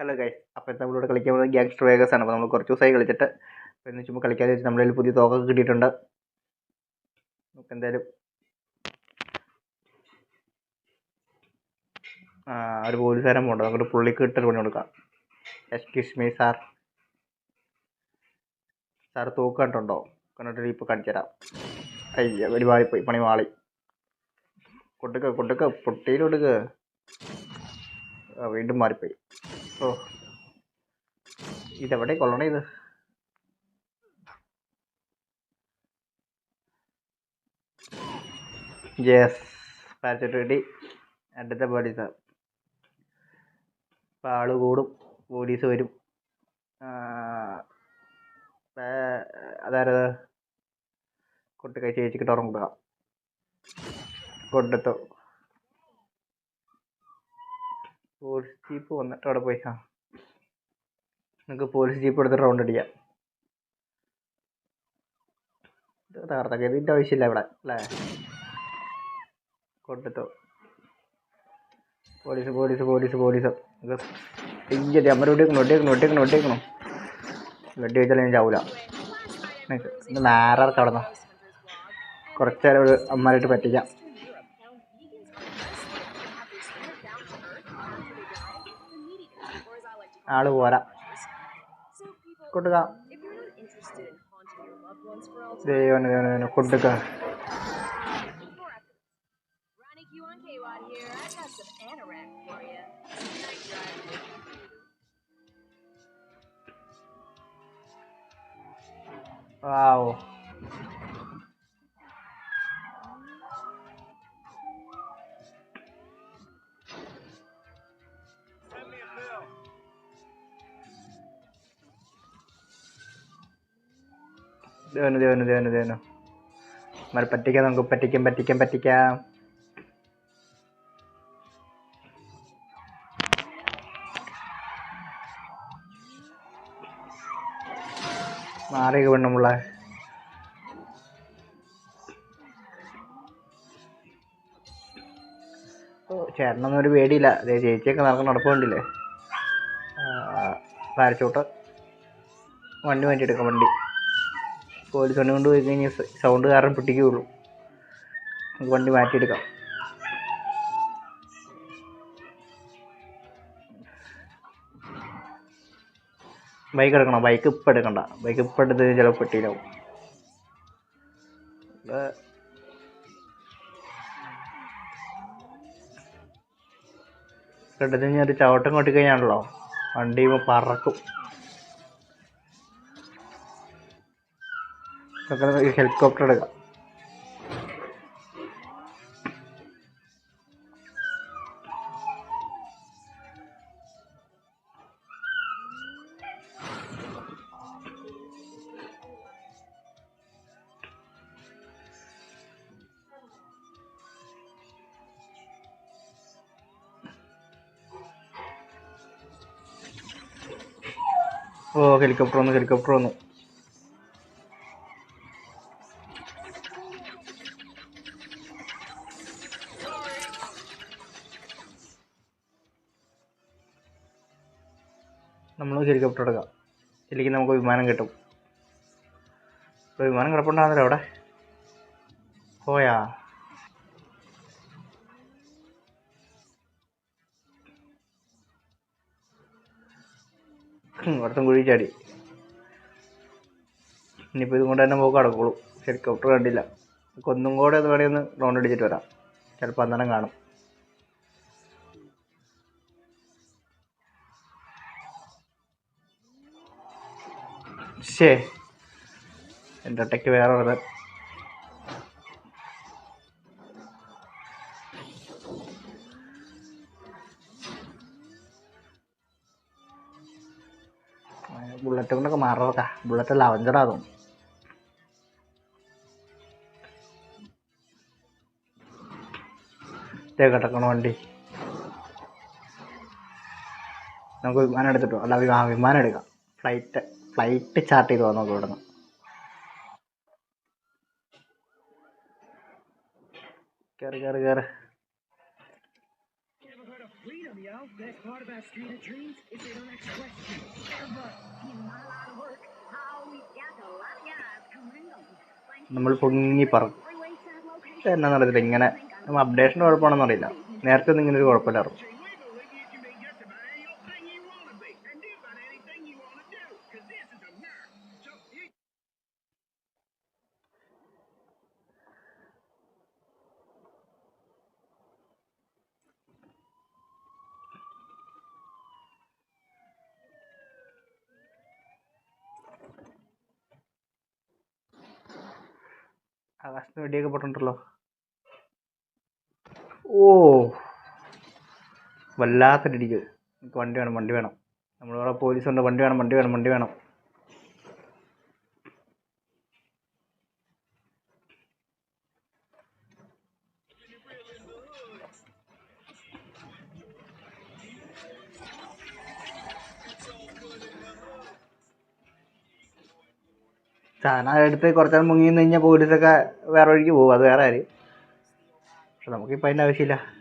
Hello guys അപ്പോൾ നമ്മളിവിടെ കളിക്കാൻ പോകുന്നത് ഗ്യാങ്സ്റ്റർ വേഗസ് ആണ്. അപ്പോൾ നമ്മൾ കുറച്ച് ദിവസമായി കളിച്ചിട്ട് എന്ന് ചുമ്മാ കളിക്കാതെ വെച്ച് നമ്മുടെ പുതിയ തോക്കൊക്കെ കിട്ടിയിട്ടുണ്ട്. നമുക്ക് എന്തായാലും ആ ഒരു പോലീസുകാരൻ പോകണ്ട. നമുക്കൊരു പുള്ളിക്ക് ഇട്ടൊരു പണി കൊടുക്കാം. എക്സ്ക്യൂസ് മീ സാർ സാർ തോക്ക് കണ്ടുണ്ടോ കണ്ടിട്ട് ഇപ്പോൾ കാണിച്ചു തരാം അയ്യ ഒരു പോയി പണി മാളി കൊടുക്ക കൊടുക്ക പൊട്ടിയിൽ കൊടുക്ക. വീണ്ടും മാറിപ്പോയി. ഓ ഇതെവിടെ കൊള്ളണേ ഇത്? യെസ് പാരച്ചൂട്ട് കിട്ടി അടുത്ത പോലീസ് ഇപ്പം ആൾ കൂടും പോലീസ് വരും. അതായത് കൊട്ട് കൈ ചേച്ചിക്ക് തുറന്നു കൊടുക്കാം കൊടുത്തു പോലീസ് ജീപ്പ് വന്നിട്ട് അവിടെ പോയി. ആ. നമുക്ക് പോലീസ് ജീപ്പ് എടുത്ത് റൗണ്ട് അടിക്കാം. തകർത്തൊക്കെ ഇതിന്റെ ആവശ്യമില്ല ഇവിടെ അല്ലേ? കൊടുത്തു പോലീസ് പോലീസ് പോലീസ് പോലീസ്. ഇയ്യടി അമ്മ വെട്ടിയേക്കണം വെട്ടിയേക്കണം വെട്ടിയേക്കണം വെട്ടിയേക്കണം വെട്ടി വെച്ചാൽ ഞാൻ ചാവൂല. കുറച്ച് നേരം ഒരു അമ്മമാരായിട്ട് പറ്റിക്കാം. ആൾ പോരാ. കൊടുക്ക ദൈവന് ദൈവന് കൊടുക്ക Ronnie ദേവന് ദേവനു ദേവനു ദേവനു. നമ്മൾ പറ്റിക്കാം നമുക്ക് പറ്റിക്കാം പറ്റിക്കാം പറ്റിക്കാം. മാറിയൊക്കെ പെണ്ണുമുള്ള ചേട്ടനൊന്നും ഒരു പേടിയില്ല. അതേ ചേച്ചിയൊക്കെ നടക്കുന്ന നടപ്പുണ്ടില്ലേ? പാരച്ചൂട്ട്. വണ്ടി മാറ്റിയെടുക്കാം വണ്ടി. പോലീസ് വണ്ടി കൊണ്ട് പോയി കഴിഞ്ഞാൽ സൗണ്ട് കാരണം പിടിക്കുകയുള്ളൂ. നമുക്ക് വണ്ടി മാറ്റിയെടുക്കാം. ബൈക്ക് എടുക്കണം? ബൈക്ക് ഇപ്പം എടുക്കണ്ട. ബൈക്ക് ഇപ്പം എടുത്ത് ചിലപ്പോൾ പെട്ടിയിലാവും എടുത്ത് കഴിഞ്ഞാൽ ഒരു ചവിട്ടം കൊട്ടിക്കഴിഞ്ഞാണല്ലോ വണ്ടി പറക്കും. ഹെലികോപ്റ്റർ എടുക്കാം. ഓ ഹെലികോപ്റ്റർ വന്നു ഹെലികോപ്റ്റർ വന്നു. നമ്മൾ ഹെലികോപ്റ്റർ എടുക്കാം ഇല്ലെങ്കിൽ നമുക്ക് വിമാനം കിട്ടും. ഇപ്പോൾ വിമാനം കിടപ്പുണ്ടാകുന്നല്ലോ അവിടെ. പോയാ? ഒരുത്തം കുഴി ചാടി. ഇനിയിപ്പോൾ ഇതും കൊണ്ട് തന്നെ പോക്ക് നടക്കുള്ളൂ. ഹെലികോപ്റ്റർ കണ്ടില്ല. ഒന്നും കൂടെ അത് വേണമെങ്കിൽ ഒന്ന് റൗണ്ട് അടിച്ചിട്ട് വരാം. ചിലപ്പോൾ അന്നേരം കാണും. ശേ എന്റെ ഒറ്റയ്ക്ക് വേറെ ഒരു ബുള്ളറ്റ് കൊണ്ടൊക്കെ മാറണതാ ബുള്ളറ്റ് ലവഞ്ചറാകും തോന്നും കിടക്കണ വണ്ടി. നമുക്ക് വിമാനം എടുത്തിട്ടോ അല്ല വിമാ വിമാനം എടുക്കാം. ഫ്ലൈറ്റ് ഫ്ലൈറ്റ് ചാർട്ട് ചെയ്ത് വന്നു തുടങ്ങും നമ്മൾ പൊങ്ങി പറഞ്ഞു എന്നാ നടന്നില്ല ഇങ്ങനെ നമ്മൾ അപ്ഡേഷന്റെ കുഴപ്പമാണെന്നറിയില്ല നേരത്തെ ഒന്നും ഇങ്ങനെ ഒരു കുഴപ്പമില്ലായിരുന്നു. ആകാശത്തിന് വെടിയൊക്കെ പൊട്ടുണ്ടല്ലോ ഓ. വല്ലാത്തൊരിടിക്ക് എനിക്ക് വണ്ടി വേണം വണ്ടി വേണം. നമ്മളിവിടെ പോലീസുണ്ട് വണ്ടി വേണം വണ്ടി വേണം വണ്ടി വേണം. സാധനം എടുത്ത് കുറച്ചാൽ മുങ്ങി നിന്ന് കഴിഞ്ഞാൽ പോലീസൊക്കെ വേറെ വഴിക്ക് പോകും. അത് വേറെ കാര്യം. പക്ഷെ നമുക്കിപ്പോൾ അതിന്റെ ആവശ്യമില്ല.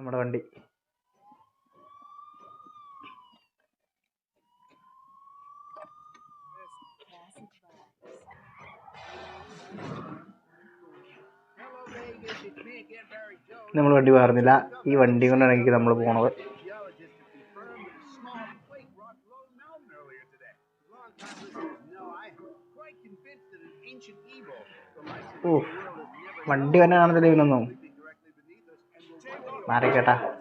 നമ്മുടെ വണ്ടി. നമ്മൾ വണ്ടി മാറുന്നില്ല ഈ വണ്ടി കൊണ്ടാണ് എനിക്ക് നമ്മൾ പോണത്. ഓ വണ്ടി തന്നെ കാണത്തില്ല ഇവനൊന്നും. മാറിക്കേട്ടാ.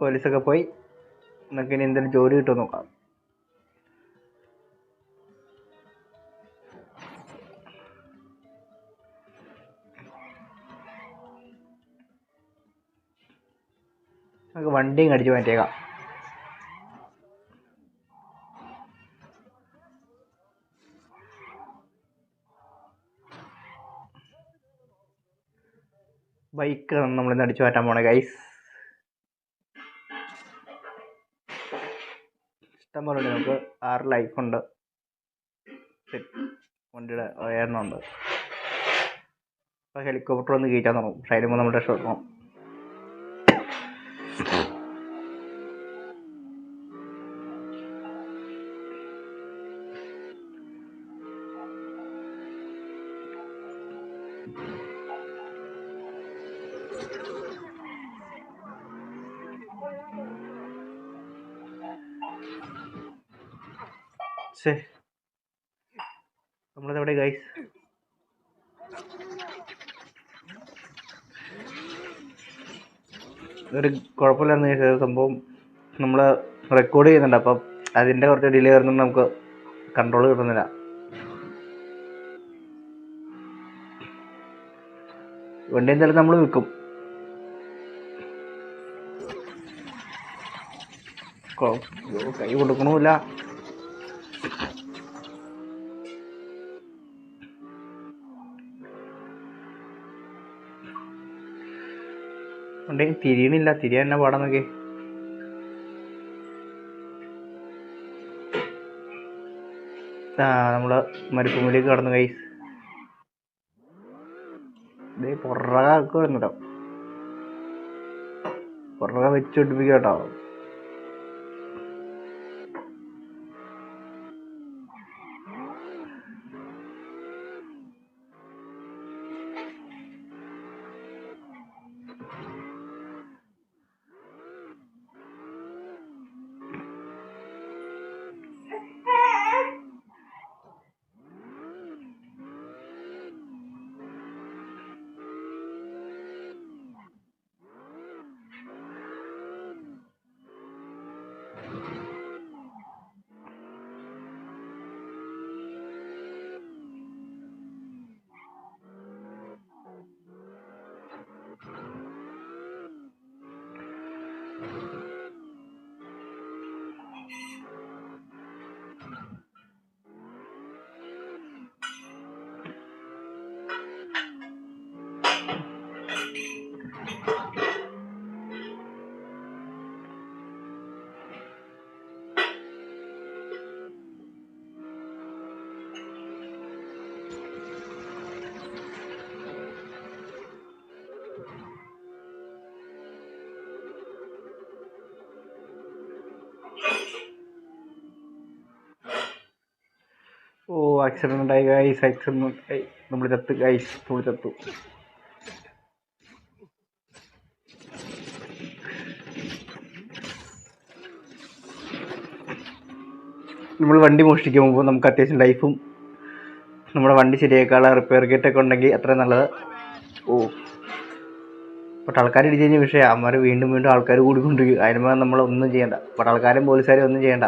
പോലീസൊക്കെ പോയി. നമുക്ക് ഇനി എന്തെങ്കിലും ജോലി കിട്ടുമോ നോക്കാം. നമുക്ക് വണ്ടിയും കടിച്ചു മാറ്റിയേക്കാം. ബൈക്കാണ് നമ്മളിന്ന് അടിച്ചു മാറ്റാൻ പോണേ ഗൈസ് ഇഷ്ടം പോലെ നമുക്ക്. ആറ് ലൈഫുണ്ട് വണ്ടിയുടെ അപ്പോൾ ഹെലികോപ്റ്റർ ഒന്ന് കീറ്റാൻ തുടങ്ങും. സൈഡിൽ നമ്മൾ നമ്മുടെ ഷോർട്ട് ശേ നമ്മളിതെവിടെ ഗൈസ് ഒരു കുഴപ്പമില്ലാന്ന് ചോദിച്ചത് സംഭവം നമ്മൾ റെക്കോർഡ് ചെയ്യുന്നുണ്ട്. അപ്പം അതിന്റെ കുറച്ച് ഡിലേ വരുന്നുണ്ട്. നമുക്ക് കൺട്രോൾ കിട്ടുന്നില്ല. വണ്ടി എന്തായാലും നമ്മൾ വിൽക്കും. കൈ കൊടുക്കണമില്ല. തിരിയണില്ല തിരിയാൻ എന്നാ പാടാൻ നോക്കി ആ നമ്മൾ മരുഭൂമിയിലേക്ക് കടന്നു കൈസ് ഇതേ പുറകൊക്കെ വരുന്നുണ്ടോ പുറകെ ആക്സിഡന്റ് ഉണ്ടായി ഗൈസ് ആക്സിഡന്റ് നമ്മൾ ചത്ത് ഗൈസ് നമ്മൾ ചത്തു. നമ്മൾ വണ്ടി മോഷ്ടിക്കാൻ പോകുമ്പോൾ നമുക്ക് അത്യാവശ്യം ലൈഫും നമ്മുടെ വണ്ടി ശരിയാക്കാനുള്ള റിപ്പയർ കിറ്റൊക്കെ ഉണ്ടെങ്കിൽ അത്രയും നല്ലത്. ഓ. ബട്ട് ആൾക്കാർ ഇടിച്ച് കഴിഞ്ഞ വിഷയം. അമ്മമാർ വീണ്ടും വീണ്ടും ആൾക്കാർ കൂടിക്കൊണ്ടിരിക്കും. അതിനുമ്പോൾ നമ്മൾ ഒന്നും ചെയ്യണ്ട. ബട്ട് ആൾക്കാരും പോലീസുകാരും ഒന്നും ചെയ്യണ്ട.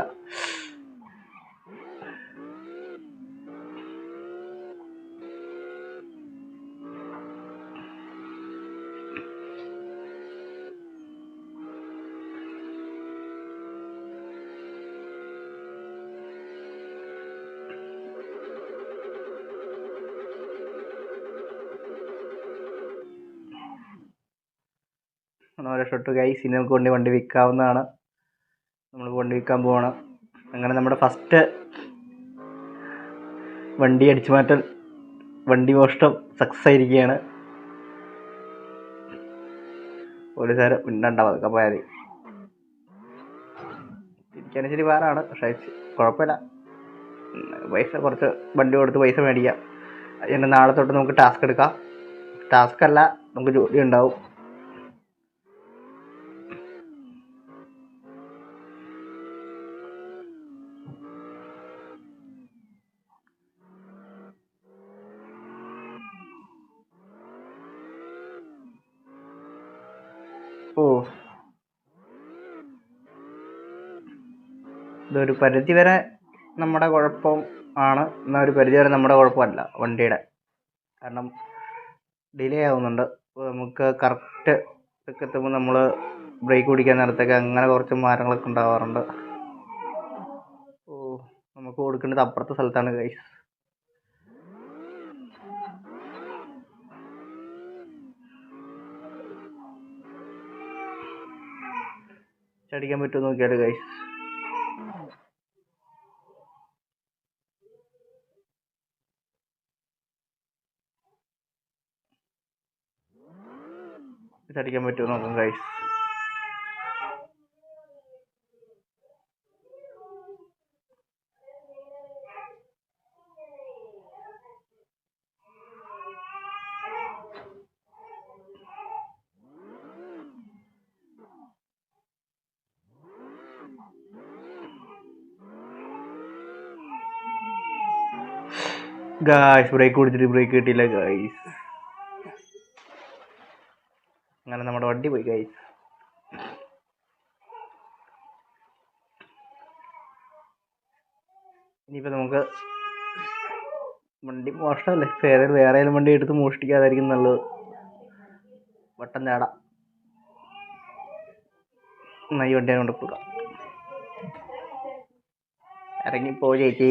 നമ്മൾ ഷോട്ട് ഗൈസ് ഇനി നമുക്ക് കൊണ്ട് വണ്ടി വിൽക്കാവുന്നതാണ്. നമ്മൾ വണ്ടി വിൽക്കാൻ പോവാണ്. അങ്ങനെ നമ്മുടെ ഫസ്റ്റ് വണ്ടി അടിച്ചു മാറ്റൽ വണ്ടി മോഷ്ടം സക്സസ് ആയിരിക്കുകയാണ് പോലീസുകാർ ഉണ്ടാവും അതൊക്കെ പോയാൽ മതി. തിരിക്കാനും ശരി വേറാണ് പക്ഷേ കുഴപ്പമില്ല. പൈസ കുറച്ച് വണ്ടി കൊടുത്ത് പൈസ മേടിക്കാം. അതിന് നാളെ തൊട്ട് നമുക്ക് ടാസ്ക് എടുക്കാം. ടാസ്ക് അല്ല നമുക്ക് ജോലി ഉണ്ടാവും. ഓ. ഇതൊരു പരിധി വരെ നമ്മുടെ കുഴപ്പം ആണ്. എന്നാൽ ഒരു പരിധി വരെ നമ്മുടെ കുഴപ്പമല്ല വണ്ടിയുടെ. കാരണം ഡിലേ ആവുന്നുണ്ട്. അപ്പോൾ നമുക്ക് കറക്റ്റ് ഒക്കെ എത്തുമ്പോൾ നമ്മൾ ബ്രേക്ക് പിടിക്കാൻ നേരത്തൊക്കെ അങ്ങനെ കുറച്ച് മാറ്റങ്ങളൊക്കെ ഉണ്ടാവാറുണ്ട്. ഓ നമുക്ക് കൊടുക്കേണ്ടത് അപ്പുറത്തെ സ്ഥലത്താണ് ഗൈസ് ചടിക്കാൻ പറ്റുമോ നോക്കിയാലോ ഗൈസ് അടിക്കാൻ പറ്റുമോ നോക്കാം ഗൈസ് ഗായ്സ് ബ്രേക്ക് പിടിച്ചിട്ട് ബ്രേക്ക് കിട്ടിയില്ല ഗായ്സ് അങ്ങനെ നമ്മുടെ വണ്ടി പോയി ഗായ്സ് ഇനിയിപ്പോൾ നമുക്ക് വണ്ടി മോഷണമല്ലേ വേറെ വേറെ ഏതെങ്കിലും വണ്ടി എടുത്ത് മോഷ്ടിക്കാതായിരിക്കും നല്ലത്. വട്ടം നേടാം എന്നാൽ ഈ വണ്ടി കൊണ്ട് ഇറങ്ങിപ്പോ ചേച്ചി.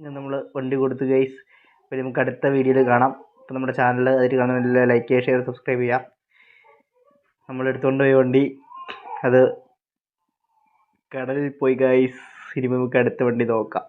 ഇനി നമ്മൾ വണ്ടി കൊടുത്തു ഗൈസ് അപ്പോൾ നമുക്ക് അടുത്ത വീഡിയോയിൽ കാണാം. അപ്പോൾ നമ്മുടെ ചാനൽ അതിൽ കാണുന്നില്ല ലൈക്ക് ചെയ്യുക ഷെയർ സബ്സ്ക്രൈബ് ചെയ്യാം. നമ്മൾ എടുത്തുകൊണ്ട് പോയ വണ്ടി അത് കടലിൽ പോയി ഗൈസ് ഇനി നമുക്ക് അടുത്ത വണ്ടി നോക്കാം.